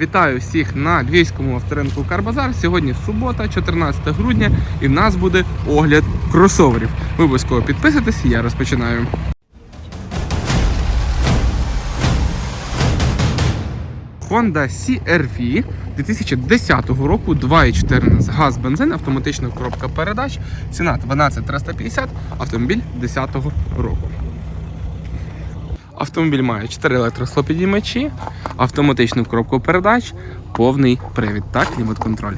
Вітаю всіх на львівському авторинку Карбазар. Сьогодні субота, 14 грудня, і в нас буде огляд кросоверів. Ви обов'язково підписуйтесь, я розпочинаю. Honda CR-V 2010 року 2,14 газ, бензин, автоматична коробка передач, ціна 12350, автомобіль 10 року. Автомобіль має 4 електросклопідіймачі, автоматичну коробку передач, повний привід та клімат-контроль.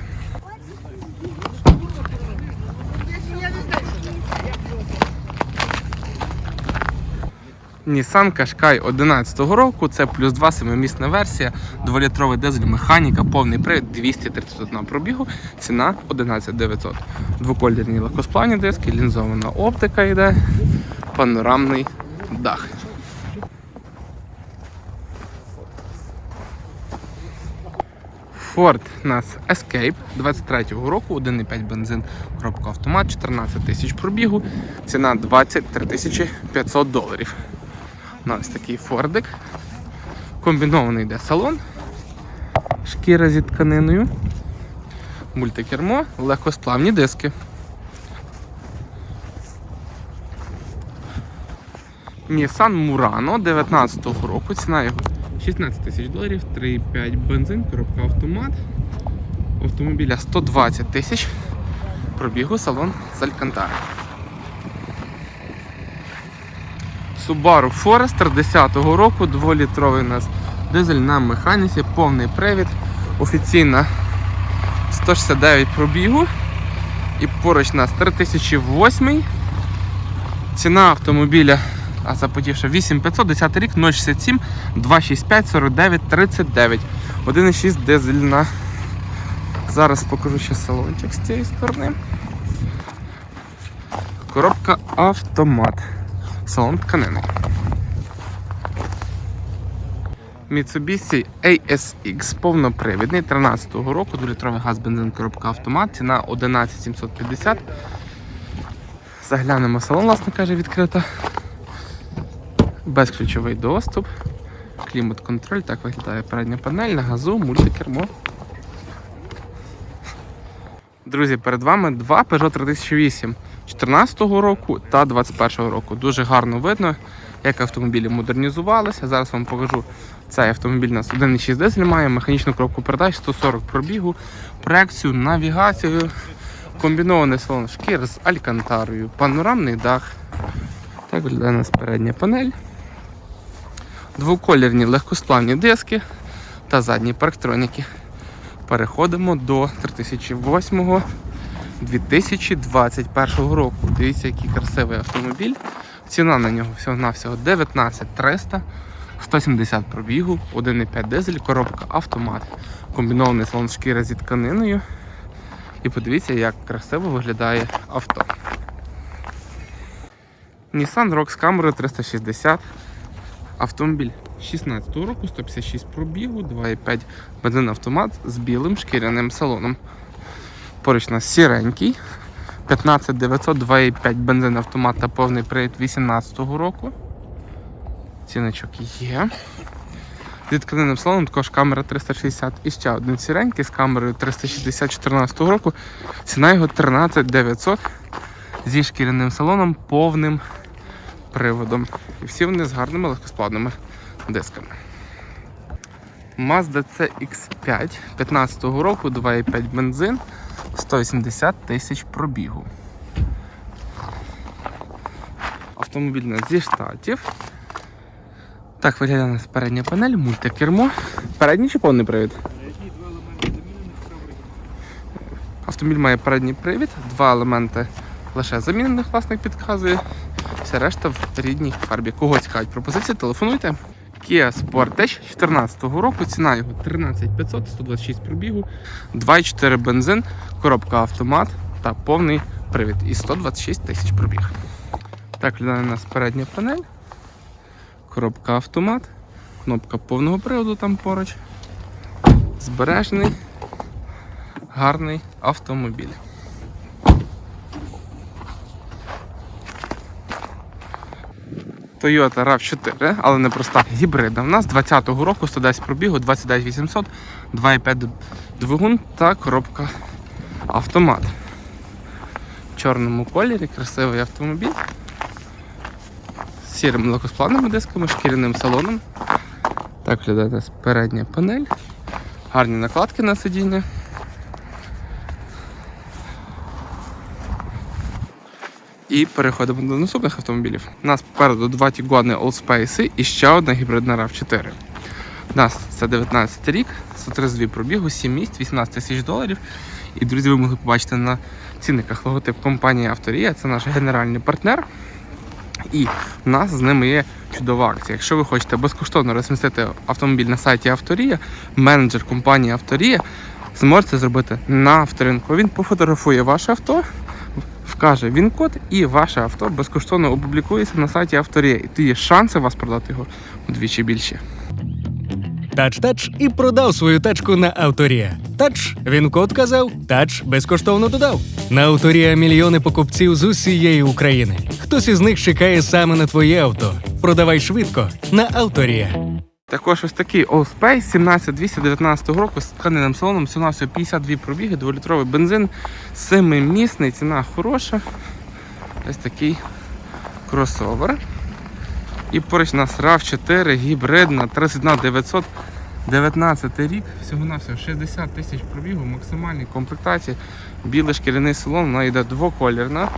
Nissan Qashqai 11 року, це плюс 2 семимісна версія, 2-літровий дизель, механіка, повний привід, 231 пробігу, ціна 11900. Двоколірні легкосплавні диски, лінзована оптика йде, панорамний дах. Ford у нас Escape 23-го року, 1,5 бензин, коробка автомат, 14 тисяч пробігу, ціна 23 тисячі 500 доларів. У нас такий Фордик. Комбінований йде салон, шкіра зі тканиною, мультикермо, легкосплавні диски. Nissan Murano 19-го року, ціна його 16 тисяч доларів, 3,5 бензин, коробка автомат. Автомобіля 120 тисяч. Пробігу салон з Алькантари. Subaru Forester 10-го року, 2-літровий у нас дизель на механіці, повний привід, офіційна 169 пробігу. І поруч у нас 3008. Ціна автомобіля, а запотівши 8500, 10 рік, 067 265 49 39. 1,6 дизельна. Зараз покажу ще салончик з цієї сторони. Коробка автомат. Салон тканини. Mitsubishi ASX повнопривідний 13-го року, 2-літровий газ бензин коробка автомат, ціна 11750. Заглянемо салон, власне каже, відкрита. Безключовий доступ. Клімат-контроль, так виглядає передня панель, на газу, мультикермо. Друзі, перед вами два Peugeot 3008 14 року та 21 року. Дуже гарно видно, як автомобілі модернізувалися. Зараз вам покажу цей автомобіль у нас 1,6 дизель має, механічну коробку передач, 140 пробігу, проекцію, навігацію, комбінований салон шкір з алькантарою, панорамний дах. Так виглядає у нас передня панель. Двоколірні легкосплавні диски та задні парктроніки. Переходимо до 3008 2021 року. Дивіться, який красивий автомобіль. Ціна на нього всього-навсього 19300, 170 пробігу, 1,5 дизель, коробка автомат. Комбінований салон шкіра зі тканиною. І подивіться, як красиво виглядає авто. Nissan з камерою 360. Автомобіль 16 року, 156 пробігу, 2,5 бензин автомат з білим шкіряним салоном. Поруч у нас сіренький. 15900, 2,5 бензин автомат та повний привід 18 року. Ціночок є. Зі тканинним салоном також камера 360 і ще один сіренький з камерою 360 14 року. Ціна його 13900 зі шкіряним салоном повним приводом. І всі вони з гарними легкосплавними дисками. Mazda CX5 15 року, 2,5 бензин, 180 тисяч пробігу. Автомобіль нас зі штатів. Так виглядає у нас передня панель, мультикермо. Передній чи повний привід? Автомобіль має передній привід, два елементи лише замінених, власник підказує. Вся решта в рідній фарбі. Кого цікавить пропозиції, телефонуйте. Kia Sportage 14 року, ціна його 13500, 126 пробігу, 2,4 бензин, коробка автомат та повний привід і 126 тисяч пробіг. Так виглядає у нас передня панель, коробка автомат, кнопка повного приводу там поруч. Збережений, гарний автомобіль. Toyota RAV4, але не проста гібридна. У нас 20-го року 110 пробігу, 29 800, 2,5 двигун та коробка автомат. В чорному кольорі, красивий автомобіль. З сірими легкосплавними дисками, шкіряним салоном. Так виглядає передня панель. Гарні накладки на сидіння. І переходимо до наступних автомобілів. У нас попереду два Tiguan Allspace і ще одна гібридна RAV4. У нас це 19 рік, 132 пробігу, 7 місць, 18 тисяч доларів. І, друзі, ви могли побачити на цінниках логотип компанії Авторія. Це наш генеральний партнер. І в нас з ними є чудова акція. Якщо ви хочете безкоштовно розмістити автомобіль на сайті Авторія, менеджер компанії Авторія зможе це зробити на авторинку. Він пофотографує ваше авто, вкаже він код, і ваше авто безкоштовно опублікується на сайті Авторія. І тоді шанси вас продати його вдвічі більші. Тач-тач і продав свою тачку на Авторія. Тач, він код казав, тач безкоштовно додав. На Авторія мільйони покупців з усієї України. Хтось із них чекає саме на твоє авто. Продавай швидко на Авторія. Також ось такий Allspace 17219 року з тканинним салоном, всього 52 пробіги, 2-літровий бензин, 7-місний, ціна хороша. Ось такий кросовер. І поруч у нас RAV4 гібридна 31900 19 рік, всього на всього 60 тисяч пробігу, максимальній комплектації, білий шкіряний салон, вона йде двоколірна.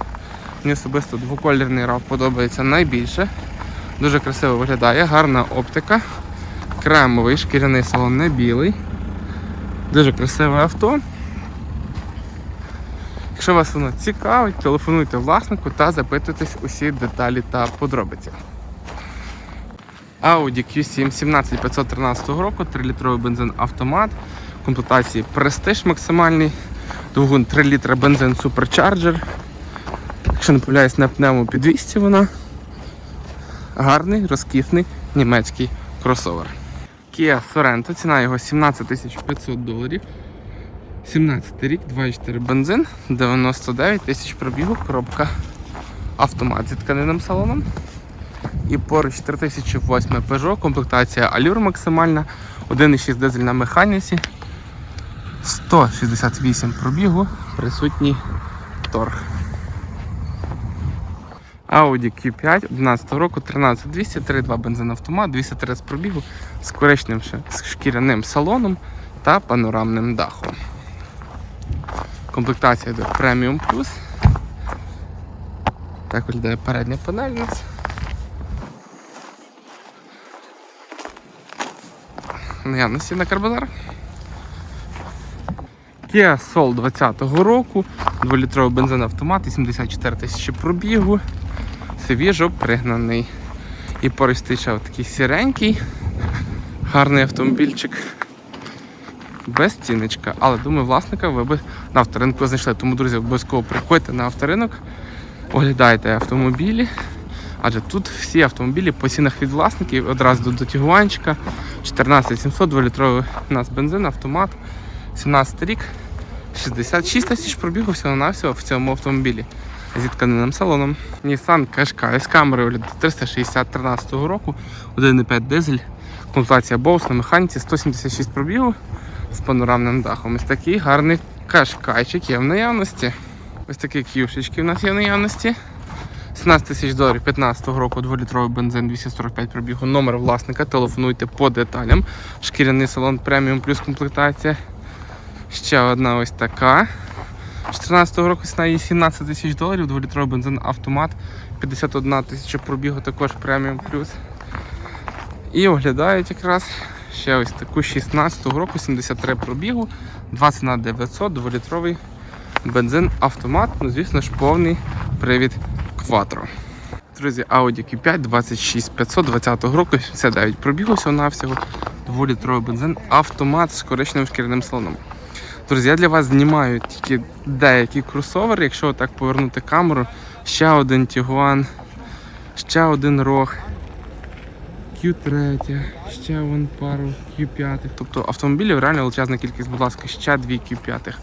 Мені особисто двоколірний RAV подобається найбільше. Дуже красиво виглядає, гарна оптика. Кремовий шкіряний салон, не білий. Дуже красиве авто. Якщо вас воно цікавить, телефонуйте власнику та запитуйтесь усі деталі та подробиці. Audi Q7 17513 року, 3-літровий бензин автомат, комплектації Prestige максимальний, двигун 3 літра бензин Supercharger. Якщо не помиляюсь, на пневмо під 200 вона. Гарний, розкішний німецький кросовер. Kia Sorento, ціна його 17 500 доларів. 17 рік, 2,4 бензин, 99 тисяч пробігу, коробка автомат зі тканинним салоном. І поруч 3008 Peugeot, комплектація Allure максимальна, 1,6 дизель на механіці, 168 пробігу, присутній торг. Audi Q5 11 року 13200, 3,2 бензин автомат, 230 пробігу з коричневим шкіряним салоном та панорамним дахом. Комплектація йде Premium Plus. Так виглядає передня панель у нас. Наявності на карбонар. Kia Soul 20-го року, 2-літровий бензин автомат, 84 тисячі пробігу, свіжо пригнаний. І поруч такий сіренький, гарний автомобільчик. Без ціночка, але думаю, власника ви б на авторинку знайшли. Тому, друзі, обов'язково приходьте на авторинок, оглядайте автомобілі. Адже тут всі автомобілі по цінах від власників одразу до, Тігуанчика. 14700, 2-літровий у нас бензин, автомат, 17 рік, 66 тисяч пробігу всього на всього в цьому автомобілі зі тканинним салоном. Nissan Qashqai з камерою огляду 360 13 року, 1,5 дизель, комплектація Bose на механіці, 176 пробігу з панорамним дахом. Ось такий гарний кашкайчик є в наявності. Ось такі к'юшечки в нас є в наявності. 17 тисяч доларів 15 року 2-літровий бензин 245 пробігу. Номер власника. Телефонуйте по деталям. Шкіряний салон преміум плюс комплектація. Ще одна ось така. 14 року ціна її 17 тисяч доларів, 2-літровий бензин автомат, 51 тисяча пробігу, також преміум плюс. І оглядають якраз ще ось таку 16 року, 73 пробігу, 20 на 900, 2-літровий бензин автомат, ну звісно ж повний привід Quattro. Друзі, Audi Q5 26500 20 року, 69 пробігу всього навсього 2-літровий бензин автомат з коричневим шкіряним салоном. Друзі, я для вас знімаю тільки деякі кросовери. Якщо так повернути камеру, ще один Tiguan, ще один рог, Q3, ще вон пару Q5. Тобто автомобілів реально величезна кількість, будь ласка, ще дві Q5.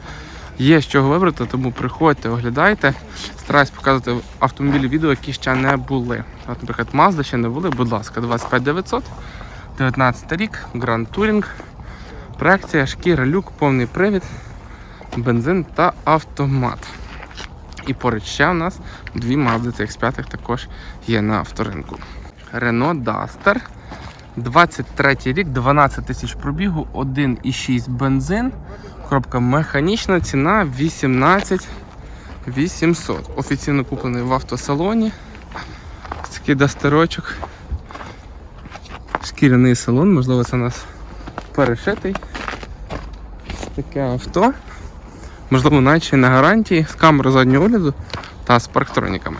Є з чого вибрати, тому приходьте, оглядайте. Стараюсь показувати автомобілі відео, які ще не були. От, наприклад, Mazda ще не були, будь ласка, 25900, 19 рік, Grand Touring, проекція, шкіра, люк, повний привід, бензин та автомат. І поруч ще у нас дві Mazda CX5 також є на авторинку. Renault Duster. 23 рік, 12 тисяч пробігу, 1,6 бензин. Коробка механічна, ціна 18 800. Офіційно куплений в автосалоні. Ось Такий дастерочок. Шкіряний салон, можливо, це у нас перешитий. Таке авто. Можливо, й на гарантії з камерою заднього огляду та з парктроніками.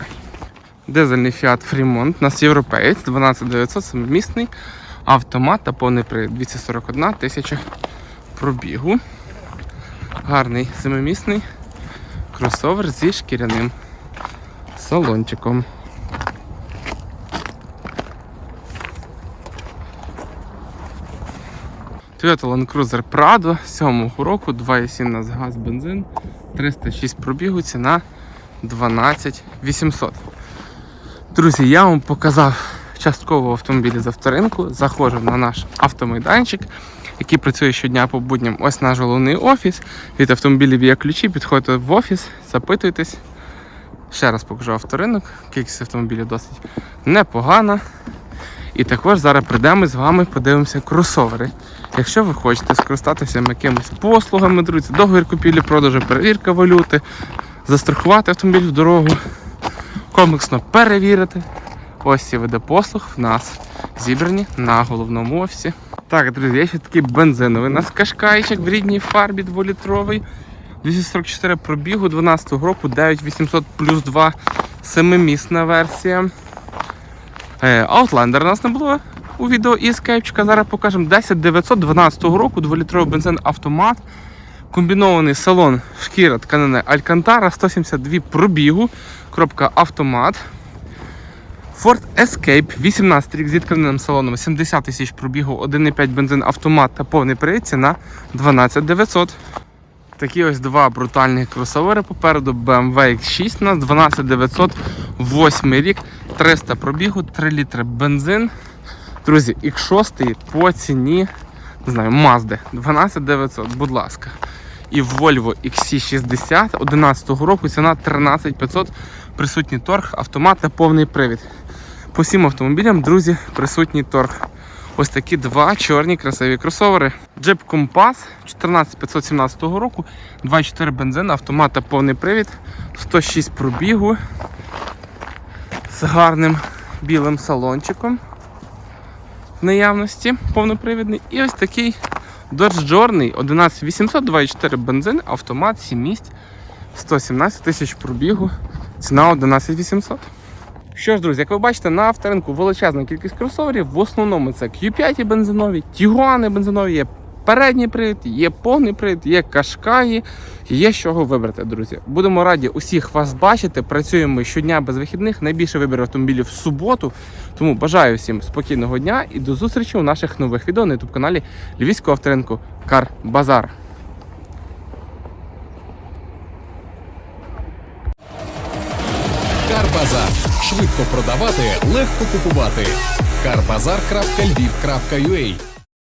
Дизельний Fiat Fremont, у нас європеєць, 12900, самомісний, автомат та повний привід, 241 тисяча пробігу. Гарний семимісний кросовер зі шкіряним салончиком. Toyota Land Cruiser Prado 7 року, 2,7 на газ бензин, 306 пробігу, ціна 12 800. Друзі, я вам показав частково автомобілі з авторинку. Заходжу на наш автомайданчик, який працює щодня по будням. Ось наш головний офіс. Від автомобілів є ключі, підходьте в офіс, запитуйтесь. Ще раз покажу авторинок. Кількість автомобілів досить непогана. І також зараз прийдемо з вами, подивимося кросовери. Якщо ви хочете скористатися якимись послугами, друзі, договір купівлі, продажу, перевірка валюти, застрахувати автомобіль в дорогу, комплексно перевірити. Ось ці види послуг в нас зібрані на головному офісі. Так, друзі, є ще такий бензиновий у нас кашкайчик в рідній фарбі 2-літровий. 244 пробігу 12 року, 9800 плюс 2 семимісна версія. Е, Outlander у нас не було у відео і скайпчика. Зараз покажемо 10912 року, 2-літровий бензин автомат. Комбінований салон шкіра тканини Алькантара, 172 пробігу, коробка автомат. Ford Escape, 18 рік зі тканинним салоном, 70 тисяч пробігу, 1,5 бензин автомат та повний привід ціна 12 900. Такі ось два брутальні кросовери попереду BMW X6 у нас 12 900, 8 рік, 300 пробігу, 3 літри бензин. Друзі, X6 по ціні, не знаю, Mazda 12 900, будь ласка. І Volvo XC60 11 року ціна 13 500, присутній торг, автомат та повний привід. По всім автомобілям, друзі, присутній торг. Ось такі два чорні красиві кросовери. Jeep Compass 14517 року, 2,4 бензин, автомат та повний привід, 106 пробігу з гарним білим салончиком в наявності повнопривідний. І ось такий Dodge Journey 11800, 2,4 бензин, автомат, 7 місць, 117 тисяч пробігу, ціна 11800. Що ж, друзі, як ви бачите, на авторинку величезна кількість кросоверів. В основному це Q5 бензинові, Тігуани бензинові, є передній привід, є повний привід, є кашкаї, є чого вибрати, друзі. Будемо раді усіх вас бачити. Працюємо щодня без вихідних. Найбільше вибір автомобілів в суботу. Тому бажаю всім спокійного дня і до зустрічі у наших нових відео на youtube каналі Львівського авторинку Кар Базар. Карбазар. Швидко продавати, легко купувати. Карбазар.львів.ua